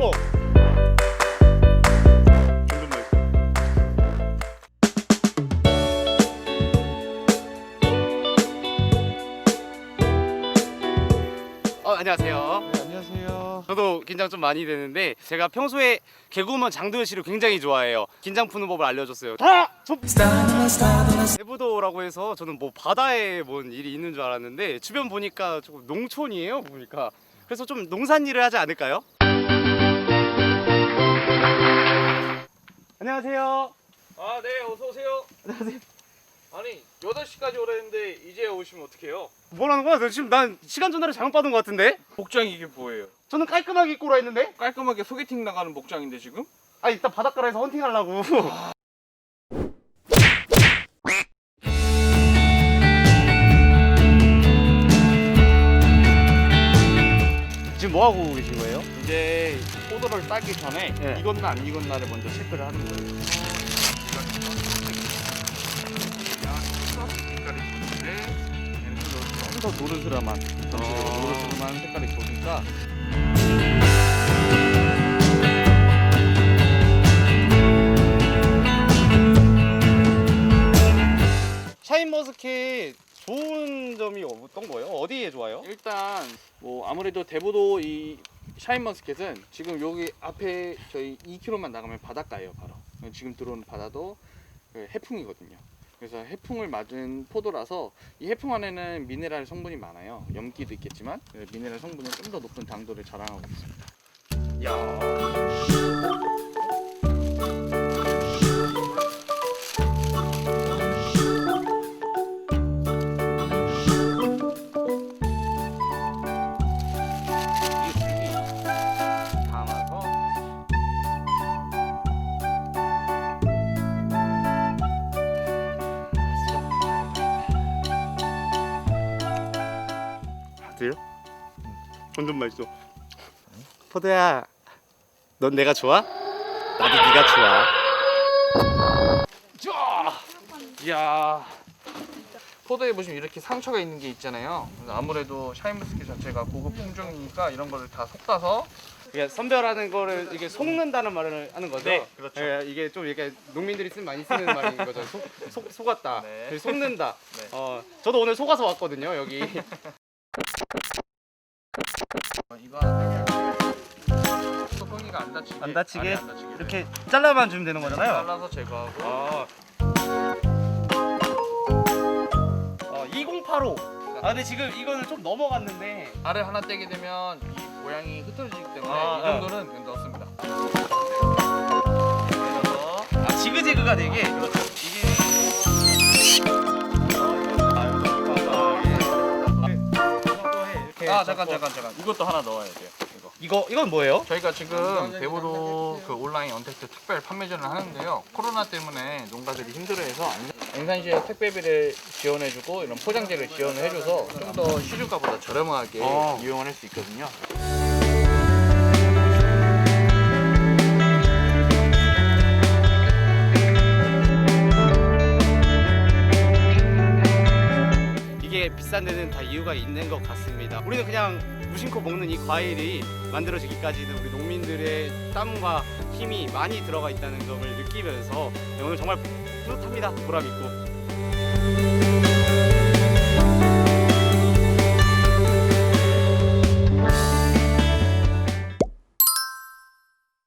성공. 어, 안녕하세요. 네, 안녕하세요. 저도 긴장 좀 많이 되는데 제가 평소에 개구먼 장도연 씨를 굉장히 좋아해요. 긴장 푸는 법을 알려줬어요. 아! 저... 제부도라고 해서 저는 뭐 바다에 뭔 일이 있는 줄 알았는데 주변 보니까 조금 농촌이에요 보니까 그래서 좀 농산 일을 하지 않을까요? 안녕하세요. 아, 네, 어서 오세요. 안녕하세요. 아니, 8시까지 오라는데 이제 오시면 어떡해요? 뭐라는 거야? 너 지금 난 시간 전달을 잘못 받은 것 같은데? 복장이 이게 뭐예요? 저는 깔끔하게 입고 오라 했는데? 깔끔하게 소개팅 나가는 복장인데 지금? 아 이따 바닷가에서 헌팅하려고. 지금 뭐 하고 계신 거예요? 이제 포도를 따기 전에 네. 익었나 안 익었나를 먼저 체크를 하는 거예요. 색깔이 좋은데 얘는 좀더 노르스름한 전체적으로 어. 노르스름한 색깔이 좋으니까 샤인머스켓 좋은 점이 어떤 거예요? 어디에 좋아요? 일단 뭐 아무래도 대부도 이 샤인머스켓은 지금 여기 앞에 저희 2km만 나가면 바닷가예요 바로. 지금 들어오는 바다도 그 해풍이거든요. 그래서 해풍을 맞은 포도라서 이 해풍 안에는 미네랄 성분이 많아요. 염기도 있겠지만 그 미네랄 성분은 좀 더 높은 당도를 자랑하고 있습니다. 야. 완전 맛있어 포도야 넌 내가 좋아? 나도 네가 좋아 이야 포도에 보시면 이렇게 상처가 있는 게 있잖아요 그래서 아무래도 샤인머스켓 자체가 고급 품종이니까 이런 거를 다 섞어서 이게 선별하는 거를 이게 속는다는 말을 하는 거죠? 네, 그렇죠. 예, 이게 좀 이렇게 농민들이 쓰 많이 쓰는 말인 거죠. 속, 속, 속았다. 네. 속는다. 네. 어, 저도 오늘 속아서 왔거든요, 여기. 어, 이거 뚜껑이가 안 다치게 안 다치게? 안에 안 다치게 이렇게 잘라만 주면 되는 거잖아요. 잘라서 제거하고 아. 어, 2085. 아, 근데 지금 이거는 좀 넘어갔는데. 알을 하나 떼게 되면 이 모양이 흐트러지기 때문에 아, 이 정도는 넣습니다. 그래서 아, 지그재그가 되게. 아 잠깐 잠깐 잠깐 이것도 하나 넣어야 돼요. 이거. 이거 이건 뭐예요? 저희가 지금 대보도 그 온라인 언택트 특별 판매전을 하는데요. 코로나 때문에 농가들이 힘들어해서 안산시에 택배비를 지원해주고 이런 포장재를 지원을 해줘서 좀 더 시중가보다 저렴하게 어. 이용을 할 수 있거든요. 이게 비싼 데는 다 이유가 있는 것 같습니다. 우리는 그냥 무심코 먹는 이 과일이 만들어지기까지는 우리 농민들의 땀과 힘이 많이 들어가 있다는 점을 느끼면서 오늘 정말 뿌듯합니다. 보람 있고.